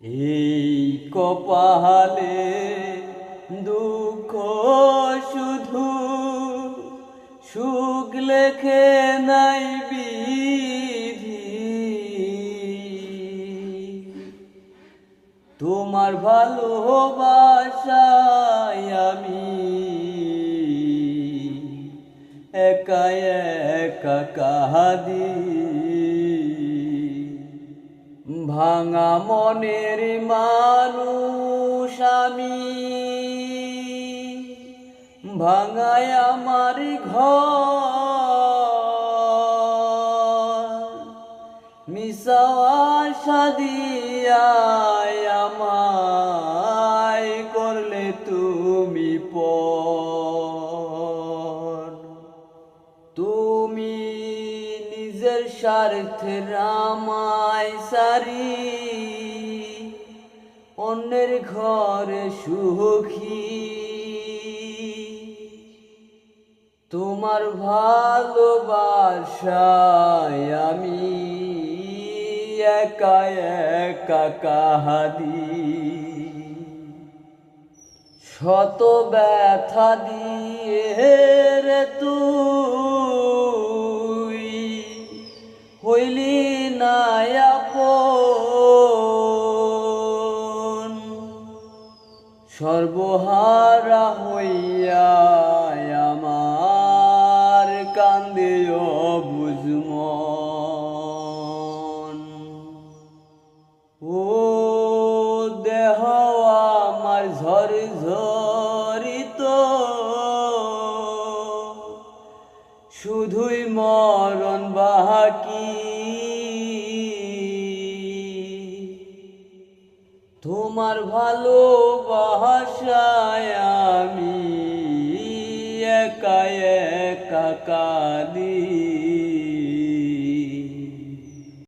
এই কপালে দুঃখ শুধু সুখ লেখে নাই বিধি। তোমার ভালোবাসায় আমি একা একা কাহাদি ভাঙা মনের মানুষ আমি। ভাঙায় আমার ঘর। মিশাওয়া দিয়ায় আমায় করলে তুমি পর। তুমি নিজের স্বার্থে রামায় সারি, অন্যের ঘরে সুখী। তোমার ভালোবাসায় আমি একা একা কাহাদি। শত ব্যথা দিয়ে রে তুই আপন সর্বহারা হইয়া আমার কান্দে বুঝমন ও দেহ আমার ঝর ঝরিত শুধুই মরণ বাকি তোমার ভালোবাসায় আমি একা একা কাঁদি।